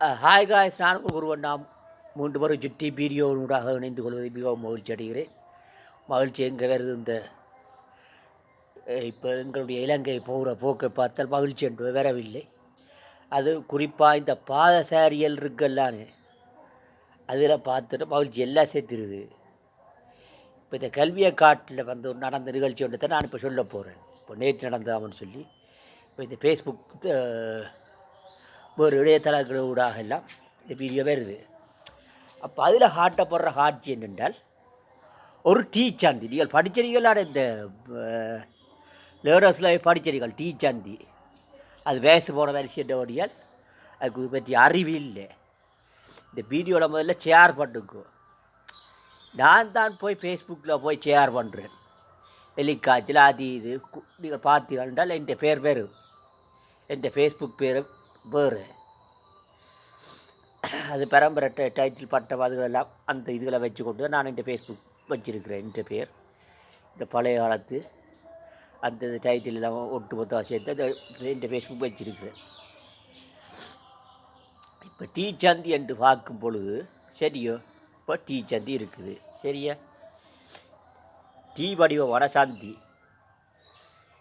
Hi guys நான் குருவன் நாம் மூன்று பேரும் சுற்றி வீடியோனூடாக இணைந்து கொள்வதை மிகவும் மகிழ்ச்சி அடைகிறேன். மகிழ்ச்சி எங்கே வருது இந்த இப்போ எங்களுடைய இலங்கை போகிற போக்கை பார்த்தால் மகிழ்ச்சி என்று வரவில்லை. அது குறிப்பாக இந்த பாதசாரியல் இருக்குல்லான்னு அதில் பார்த்துட்டு மகிழ்ச்சி எல்லாம் சேர்த்துருது. இப்போ இந்த கல்வியை காட்டில் வந்து நடந்த நிகழ்ச்சி ஒன்று தான் நான் இப்போ சொல்ல போகிறேன் இப்போ நேற்று நடந்தாமன்னு சொல்லி இப்போ இந்த ஃபேஸ்புக் ஒரு இடையத்தளங்கள் ஊடாக எல்லாம் இந்த வீடியோ வருது. அப்போ அதில் காட்டப்படுற காட்சி என்னென்றால் ஒரு டீ சாந்தி நீங்கள் படிச்சீங்களான இந்த லேடர்ஸில் படிச்சீர்கள் டீ சாந்தி அது வயசு போன வரிசையோடியால் அதுக்கு பற்றி அறிவு இல்லை. இந்த வீடியோவில் முதல்ல ஷேர் பண்ணுங்க. நான் தான் போய் ஃபேஸ்புக்கில் போய் ஷேர் பண்ணுறேன் எலிக்காய்ச்சல் அது இது. நீங்கள் பார்த்தீங்கன்றால் என் பேர் பேர் என் ஃபேஸ்புக் பேரும் வேறு. அது பரம்பரை டை- டைட்டில் பட்டம் அதுகளெல்லாம் அந்த இதுகளை வச்சு கொண்டு நான் இந்த ஃபேஸ்புக் வச்சிருக்கிறேன் என் பேர். இந்த பழைய காலத்து அந்த டைட்டில் எல்லாம் ஒட்டு மொத்தம் சேர்த்து அந்த இந்த ஃபேஸ்புக் வச்சுருக்கிறேன். இப்போ டீ சந்தி என்று பார்க்கும் பொழுது சரியோ? இப்போ டீ சந்தி இருக்குது. சரியா? டீ வடிவ வனசாந்தி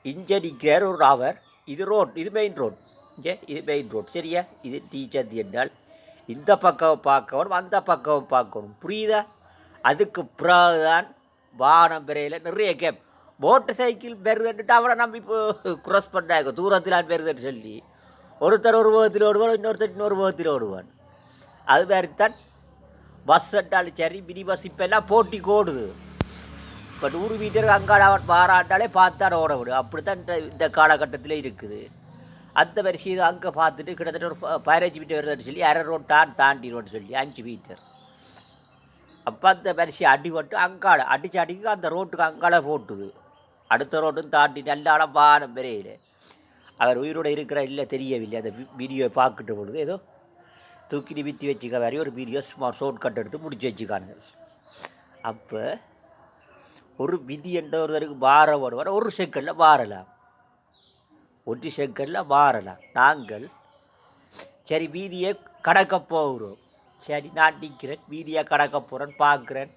இங்கே ஒரு அவர் இது ரோட் இது மெயின் ரோட் இங்கே இது மெயின் ரோட் சரியா? இது டீச்சர் என்றால் இந்த பக்கம் பார்க்கணும் அந்த பக்கம் பார்க்கணும். புரியுதா? அதுக்கு பிறகுதான் வானம் பிறையில் நிறைய கேப். மோட்டர் சைக்கிள் பெறுதுன்ட்டு அவனை நம்ம இப்போ க்ராஸ் பண்ணாங்க. தூரத்தில் பெறுதுன்னு சொல்லி. ஒருத்தர் ஒரு முகத்தில் ஓடுவான் இன்னொருத்தர் இன்னொரு முகத்தில் ஓடுவான். அது மாதிரி தான் பஸ் என்றாலும் சரி மினி பஸ் இப்போ எல்லாம் ஓடுது இப்போ நூறு மீட்டர் அங்காட அவன் பாராட்டாலே பார்த்தாட ஓட விடும் அப்படி தான் இந்த இந்த காலகட்டத்தில் இருக்குது. அந்த வரிசை அங்கே பார்த்துட்டு கிட்டத்தட்ட ஒரு பதினஞ்சு மீட்டர் வருதுன்னு சொல்லி அரை ரோடு தான் தாண்டிடுவோன்னு சொல்லி அஞ்சு மீட்டர் அப்போ அந்த வரிசை அடிபட்டு அங்காள அடிச்சு அடிக்க அந்த ரோட்டுக்கு அங்காள போட்டுது. அடுத்த ரோட்டும் தாண்டி நல்லால வானம் பெரியல அவர் உயிரோடு இருக்கிற இல்லை தெரியவில்லை. அந்த வி- வீடியோ பார்க்கிட்ட பொழுது ஏதோ தூக்கி நிமித்தி வச்சுக்க மாதிரி ஒரு வீடியோ சும்மா ஷோட் கட் எடுத்து முடிச்சு வச்சுக்கானுங்க. அப்போ ஒரு விதி என்ற ஒருத்தருக்கு வார வருவார் ஒரு செகண்டில் வாரலாம். ஒட்டி செகண்டில் வாரலாம் நாங்கள் சரி வீதியை கடக்க போகிறோம். சரி நான் நிற்கிறேன். வீதியை கடக்க போகிறேன் பார்க்குறேன்.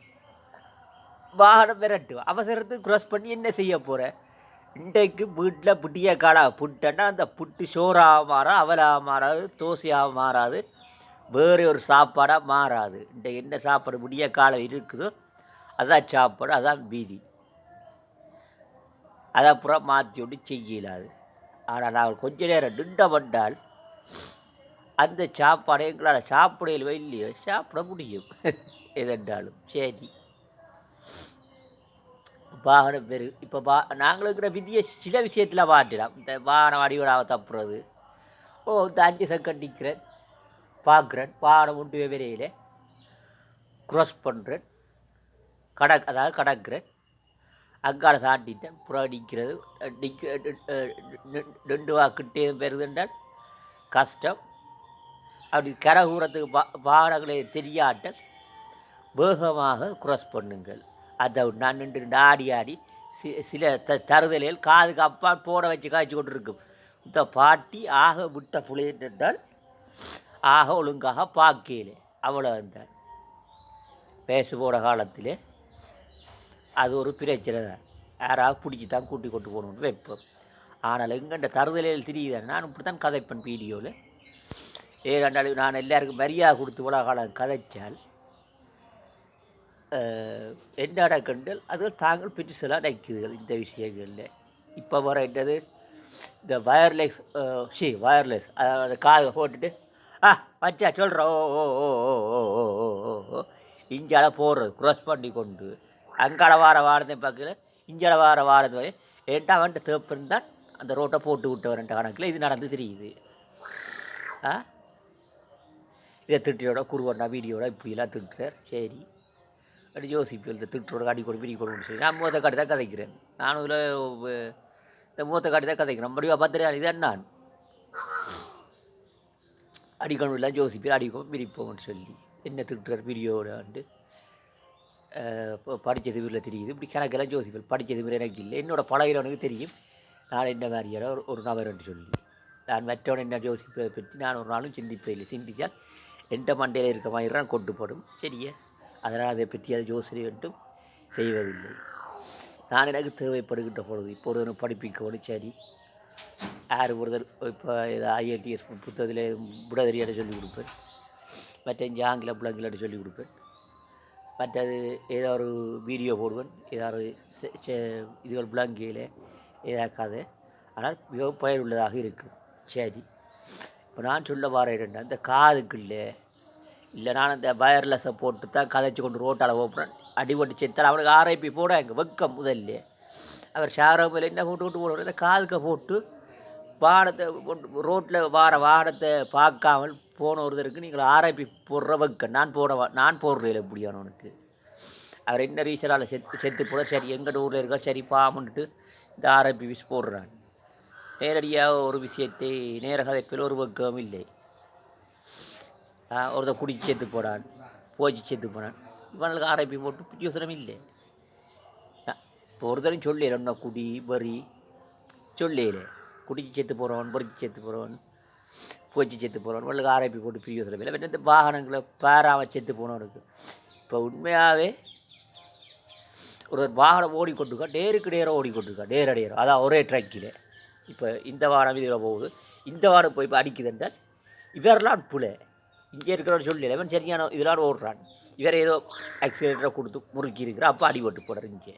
வாகனம் விரட்டு. அவசரத்துக்கு க்ராஸ் பண்ணி என்ன செய்ய போகிறேன் இன்றைக்கு வீட்டில் புட்டிய காடா புட்டன்னா அந்த புட்டு சோறாக மாறா அவலாக மாறாது தோசையாக மாறாது வேறு ஒரு சாப்பாடாக மாறாது. இன்றைக்கு என்ன சாப்பாடு விடிய காலம் இருக்குதோ அதான் சாப்பாடு அதான் வீதி. அதை அப்புறம் மாற்றி விட்டு செய்யலாது. ஆனால் நாங்கள் கொஞ்ச நேரம் நின்ற வந்தால் அந்த சாப்பாடை எங்களால் சாப்பிடையிலோ இல்லையோ சாப்பிட முடியும் எதென்றாலும் சரி. வாகனம் பெரு இப்போ வா நாங்கள் இருக்கிற விதியை சில விஷயத்தில் மாட்டினோம் இந்த வாகனம் அடிவடாக தப்புறது. ஓ இந்த அஞ்சு செகண்ட் நிற்கிறேன் பார்க்குறேன் வாகனம் உண்டு விரையில். க்ராஸ் பண்ணுறேன் கடக் அதாவது கடக்கிறேன். அங்கால தாண்டிட்டேன் புறம் நிற்கிறது நிற்க ரெண்டு வாக்கிட்டே பெறுதுன்றால் கஷ்டம். அப்படி கரகூரத்துக்கு பா வாகனங்களை தெரியாட்ட வேகமாக க்ராஸ் பண்ணுங்கள். அதை நான் நின்று ஆடி ஆடி சி சில த தருதலில் காதுக்கு அப்பா போட வச்சு காய்ச்சி கொண்டு இருக்கும் இந்த பாட்டி ஆக விட்ட புளியன் என்றால் ஆக ஒழுங்காக பார்க்கல. அவ்வளோ இருந்தார் பேசு போட காலத்தில் அது ஒரு பிரச்சனை தான் யாராவது பிடிச்சி தான் கூட்டி கொண்டு போகணும்னு வைப்போம் ஆனால் எங்கண்ட தருதலையில் திரியுதான் நான் இப்படி தான் கதைப்பேன் வீடியோவில் ஏ ரெண்டாலும் நான் எல்லாருக்கும் மரியாதை கொடுத்து உலகம் கதைச்சால் என்னடா கண்டால் அது தாங்கள் பெருசெல்லாம் நிற்குதுகள் இந்த விஷயங்களில் இப்போ வர என்னது இந்த வயர்லெஸ் ஷி வயர்லெஸ் அதாவது காதை போட்டுட்டு ஆ வச்சா சொல்கிறோம் ஓ ஓ ஓ ஓ ஓ இஞ்சால போடுறது க்ராஸ் பண்ணி கொண்டு அங்கால வார வாரத்தை பார்க்கல இஞ்சால வார வாரத்தை வரை ஏன்டா வந்துட்டு தேப்பன் தான் அந்த ரோட்டை போட்டு விட்டவர்ன்ற கணக்கில். இது நடந்து தெரியுது. ஆ? இதை திட்டியோட குருவண்ணா வீடியோட இப்படிலாம் திட்டுறார். சரி. அப்படி யோசிப்பு இந்த திட்டோட காட்டி கொடு பிடி கொண்டு சொல்லி. நான் மூத்த காட்டி தான் கதைக்கிறேன். நானும் இதில் இந்த மூத்த காட்டி தான் கதைக்கிறேன். மறுபடியும் பார்த்துட்டு இதுதான் நான். அடிக்கணும் இல்லை யோசிப்பேன். அடிக்கும் பிரிப்போம்னு சொல்லி. என்ன திட்டுறார்? வீடியோட வந்து படித்தது வீரில் தெரியுது. இப்படி கணக்கெல்லாம் யோசிப்பேன் படித்தது வீர எனக்கு இல்லை. என்னோட பழகிறவனுக்கு தெரியும். நான் என்ன மாதிரியான ஒரு ஒரு நபர் என்று சொல்லி. நான் மற்றவன் என்ன ஜோசிப்பதை பற்றி நான் ஒரு நாளும் சிந்திப்பதில்லை சிந்தித்தால் எந்த மண்டையில் இருக்க மாதிரி தான் கொண்டு போடும். சரியா? அதனால் அதை பற்றி அது யோசனை மட்டும் செய்வதில்லை. நான் எனக்கு தேவைப்படுகின்ற பொழுது இப்போ ஒரு படிப்பிக்கணும் சரி. யார் ஒருதல் இப்போ ஐஎல்டிஎஸ் புத்தகத்தில் விடதறியாட சொல்லிக் கொடுப்பேன். மற்ற இங்கே ஆங்கில பிள்ளைங்களாட்ட சொல்லிக் கொடுப்பேன். மற்றது ஏதோ ஒரு வீடியோ போடுவேன். ஏதாவது செ- இதுகள் பிளாங்கியில் ஏதாவது ஆனால் மிகவும் பயனுள்ளதாக இருக்கும். சரி. இப்போ நான் சொல்ல வர என்னன்னா இந்த காதுக்குள்ள இல்லை நான் அந்த வயர்லெஸ்ஸை போட்டு தான் கதைச்சு கொண்டு ரோட்டால் ஓப்புறேன் அடிபட்டு செத்தால் அவனுக்கு ஆர்ஐபி போட எங்கள் வெக்கம் முதல்ல. அவர் ஷாரோபில் என்ன கொண்டு கொண்டு போடுவார்? இந்த காதுக்க போட்டு வாகனத்தை ரோட்டில் வார வாகனத்தை பார்க்காமல் போன ஒருத்தருக்கு நீங்கள் ஆர்ஐபி போடுற வெக்கம் நான் போட நான் நான் போடுறேன் எப்படியானவனுக்கு அவர் என்ன ரீசனால் செத்து செத்து போட சரி எங்கள் ஊரில் இருக்கா சரி பாமன்ட்டு இந்த ஆர்ஐபி விஷ் போடுறான். நேரடியாக ஒரு விஷயத்தை நேர கதைப்பில் ஒரு பக்கம் இல்லை. ஒருத்தர் குடிச்சு செத்து போடான் போச்சு செத்து போனான். இவனுக்கு ஆர்ஐபி போட்டு பிரயோசனம் இல்லை. இப்போ ஒருத்தரும் சொல்லல என்ன குடி வரி? சொல்லல குடிச்சு செத்து போகிறவன் பொறிச்சு செத்து போகிறவன் போச்சு செத்து போகிறவன் இவனுக்கு ஆர்ஐபி போட்டு பிரயோசனம் இல்லை இந்த வாகனங்களை பேராமல் செத்து போனவனுக்கு. இப்போ உண்மையாகவே ஒரு வாகனம் ஓடிக்கொண்டிருக்கா டேருக்கு நேரம் ஓடிக்கொண்டிருக்கா நேர நேரம் அதான் ஒரே ட்ரக்கில். இப்போ இந்த வாரம் இதில் போகுது. இந்த வாரம் போய் இப்போ அடிக்குதுன்றால் இவரெல்லாம் புலை. இங்கே இருக்கிறவன் சொல்லல. இவன் சரியான இதெல்லாம் ஓடுறான். இவர் ஏதோ ஆக்சிடெண்ட்டை கொடுத்து முறுக்கி இருக்கிறான் அப்போ அடிபட்டு போடுற இங்கே.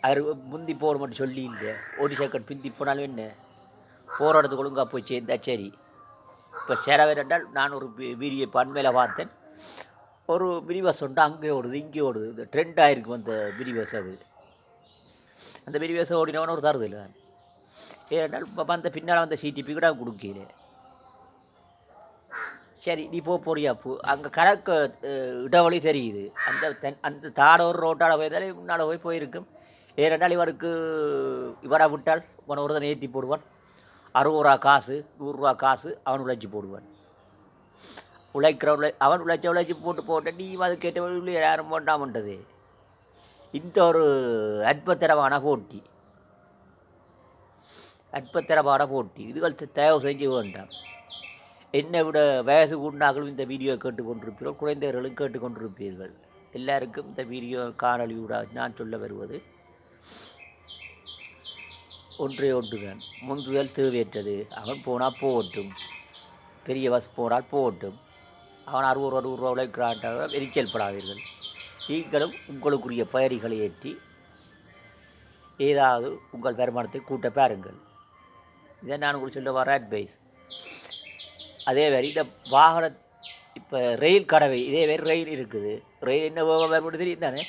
அவர் முந்தி போட மட்டும் சொல்லி இல்லை ஒரு செகண்ட் பிந்தி போனாலும் என்ன? போகிற இடத்துக்கு ஒழுங்காக போய் சேர்ந்தா சரி. இப்போ சேரவர் என்றால் நான் ஒரு வி- வீடியோ பார்த்தேன். ஒரு மினி உண்டு அங்கே ஓடுது இங்கே ஓடுது. இந்த ட்ரெண்ட் ஆகிருக்கும் அந்த மினி அது. அந்த மினி ஓடினவன ஒரு தருது இல்லை ஏன்னால் இப்போ வந்த பின்னால் வந்த சிடிபி கூட கொடுக்கல. சரி நீ போ போறியா போ. அங்கே கரக்க இடவழி தெரியுது. அந்த தென் அந்த தாட ஒரு ரோட்டால் போயிருந்தாலே முன்னால் போய் போயிருக்கும். ஏனென்றால் இவருக்கு இவராக விட்டால் இவனை ஒருத்தன் ஏற்றி போடுவான். அறுபது ரூபா காசு நூறுரூவா காசு அவன் உழைச்சி போடுவான். உழைக்கிற உழை அவன் உழைச்ச உழைச்சி போட்டு போட்ட நீ அது கேட்ட யாரும் போண்டாமன்றது இந்த ஒரு அற்பத்தரமான போட்டி. அற்பத்தரமான போட்டி. இதுகள் த- தயவு செஞ்சு வேண்டாம். என்னை விட வயது கூண்டாக்களும் இந்த வீடியோ கேட்டுக்கொண்டிருப்பீர்கள் குழந்தைகளும் கேட்டுக்கொண்டிருப்பீர்கள். எல்லாருக்கும் இந்த வீடியோ காணொளி நான் சொல்ல வருவது ஒன்றே ஒன்றுதான் முந்துதல் தேவையற்றது அவன் போனால் போகட்டும் பெரிய பஸ் போனால் போகட்டும் அவன் அறுபது ரூபா நூறுரூவா உழைக்கிறான்டாக எரிச்சல் படாதீர்கள் நீங்களும் உங்களுக்குரிய பயணிகளை ஏற்றி ஏதாவது உங்கள் வருமானத்தை கூட்ட பாருங்கள் இதை நான் உங்களுக்கு சொல்ல வர அட்வைஸ் அதே மாதிரி இந்த வாகன இப்போ ரயில் கடவை இதே மாதிரி ரயில் இருக்குது ரயில் என்ன வருமானம் தெரியும் தானே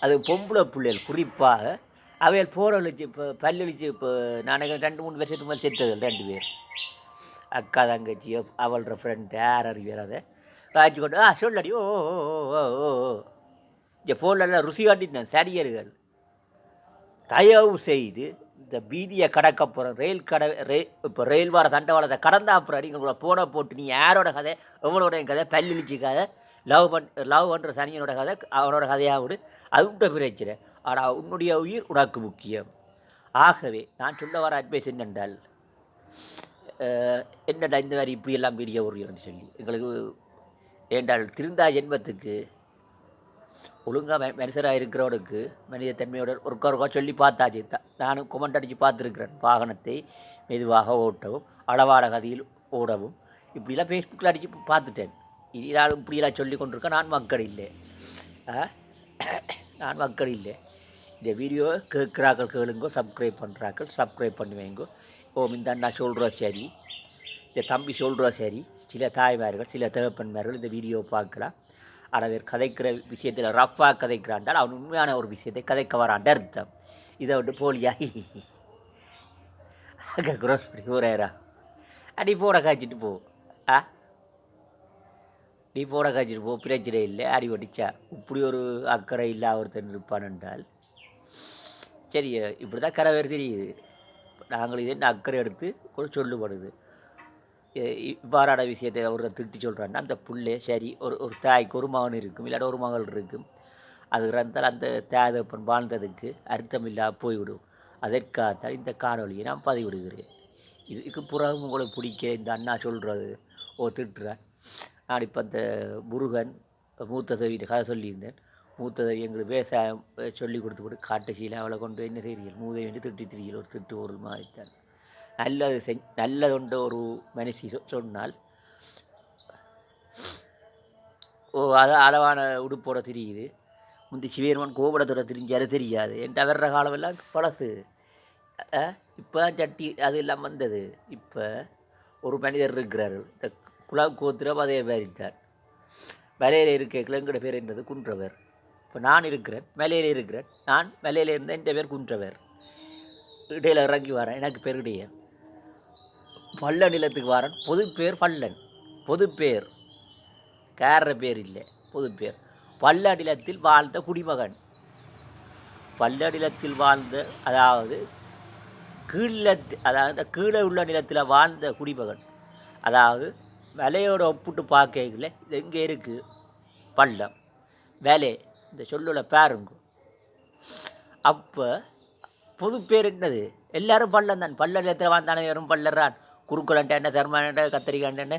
அது பொம்பளை பிள்ளைகள் குறிப்பாக அவைகள் போரழிச்சு இப்போ பல்லழிச்சு இப்போ நானே ரெண்டு மூணு வருஷத்துக்கு மேலே செத்தது ரெண்டு பேர். அக்கா தங்கச்சி அவளோட ஃப்ரெண்டு யார் அறிவியர் அதை? காய்ச்சி கொண்டு ஆ சொல்லடி ஓ ஓ ஓ இந்த ஃபோன்லலாம் ருசி காட்டிட்டேன் சரியர்கள் தயவு செய்து இந்த வீதியை கடக்க போகிற ரயில் கடை ரயில் இப்போ ரயில் வார தண்டவாளத்தை கடந்தா அப்புறம் நீங்கள் போன போட்டு நீ யாரோட கதை எவ்வளோட கதை பல்லிழிச்சு கதை லவ் பண் லவ் பண்ணுற சனியனோட கதை அவனோட கதையாக விடு அது உண்ட பிரச்சனை. ஆனால் உன்னுடைய உயிர் உனக்கு முக்கியம். ஆகவே நான் சொல்ல வர அட்வைஸ் என்னென்றால் என்னடா இந்த மாதிரி இப்படியெல்லாம் வீடியோ வருகிறேன்னு சொல்லி. எங்களுக்கு ஏண்டால் திருந்தா ஜென்மத்துக்கு ஒழுங்காக மனுஷராக இருக்கிறவனுக்கு மனித தன்மையோட ஒருக்கா ஒருக்கா சொல்லி பார்த்தாச்சு நானும் கொமெண்ட் அடித்து பார்த்துருக்கிறேன். வாகனத்தை மெதுவாக ஓட்டவும் அளவான கதையில் ஓடவும். இப்படிலாம் ஃபேஸ்புக்கில் அடித்து பார்த்துட்டேன். இதனால் இப்படியெல்லாம் சொல்லி கொண்டிருக்க நான் மக்கள் இல்லை ஆ? நான் மக்கள் இல்லை இந்த வீடியோ கேட்குறாக்கள் கேளுங்கோ சப்ஸ்கிரைப் பண்ணுறாக்கள் சப்ஸ்கிரைப் பண்ணுவேங்கோ. ஓ இந்த அண்ணா சொல்கிறோம் சரி. இந்த தம்பி சொல்கிறோம் சரி. சில தாய்மார்கள் சில தகப்பன்மார்கள் இந்த வீடியோ பார்க்கலாம் ஆனால் கதைக்கிற விஷயத்தில் ரஃப்பாக கதைக்கிறாண்டால் அவன் உண்மையான ஒரு விஷயத்தை கதைக்க வரான். அர்த்தம். இதை விட்டு போலியா? அங்கே குரோஸ் அடி போட காய்ச்சிட்டு போ. ஆ? நீ போட காய்ச்சிட்டு போ பிரச்சனை இல்லை. அடி ஒடிச்சா. இப்படி ஒரு அக்கறை இல்லை ஒருத்தன் இருப்பான் என்றால். சரி இப்படி தான் கரை வேறு தெரியுது. நாங்கள் இதே அக்கறை எடுத்து கொஞ்சம் சொல்லுபடுது. இவ்வாறான விஷயத்தை ஒரு திட்டி சொல்கிறான்னா அந்த புள்ளே சரி ஒரு ஒரு தாய்க்கு ஒரு மகன் இருக்கும் இல்லாட்ட ஒரு மகள் இருக்கும். அது இருந்தால் அந்த தேதப்பன் வாழ்ந்ததுக்கு அர்த்தமில்லா போய்விடும். அதற்காகத்தான் இந்த காணொலியை நான் பதிவிடுகிறேன். இதுக்கு புறகு உங்களுக்கு பிடிக்க இந்த அண்ணா சொல்கிறது ஓ திட்டுறேன் நான் இப்போ அந்த முருகன் மூத்த தேவிட்ட கதை சொல்லியிருந்தேன். மூத்த தேவி எங்களுக்கு விவசாயம் சொல்லி கொடுத்து கொடு காட்டு சீலை அவளை கொண்டு போய் என்ன செய்கிறீர்கள் மூதை வேண்டி திட்டி திரியில் ஒரு திட்டு ஒரு மாதிரித்தான் நல்லது செய் நல்லதுண்டு ஒரு மனுஷி சொ- சொன்னால் ஓ அது அளவான உடுப்போட தெரியுது. முந்தி சிவேர்மன் கோபுரத்தோட தெரிஞ்சாரு தெரியாது. என்கிட்ட வர்ற காலமெல்லாம் பழசு. இப்போ தான் சட்டி அது எல்லாம் வந்தது. இப்போ ஒரு மனிதர் இருக்கிறார். இந்த குலா கோத்திரம் அதே மாதிரி தான் மலையில் இருக்க கிழங்கட பேர் என்றது குன்றவர். இப்போ நான் இருக்கிறேன் மலையில் இருக்கிறேன் நான் மலையில் இருந்த என் பேர் குன்றவர். இடையில் இறங்கி வரேன் எனக்கு பேர் இடையே பள்ள நிலத்துக்கு வரேன் பொது பேர் பல்லன் பொது பேர். கேர பேர் இல்லை பொது பேர். பள்ள நிலத்தில் வாழ்ந்த குடிமகன். பள்ள நிலத்தில் வாழ்ந்த அதாவது கீழத்து அதாவது கீழே உள்ள நிலத்தில் வாழ்ந்த குடிமகன். அதாவது விலையோட ஒப்பிட்டு பார்க்கல இது எங்கே இருக்குது பள்ளம். வேலை இந்த சொல்லோட பேருங்க அப்போ பொது பேர் என்னது? எல்லாரும் பள்ளம் தான் பள்ளம் எத்தனை வாழ்ந்தானே வெறும் பள்ளறான் குறுக்கலன்ட்ட என்ன சர்மான கத்திரிக்காண்ட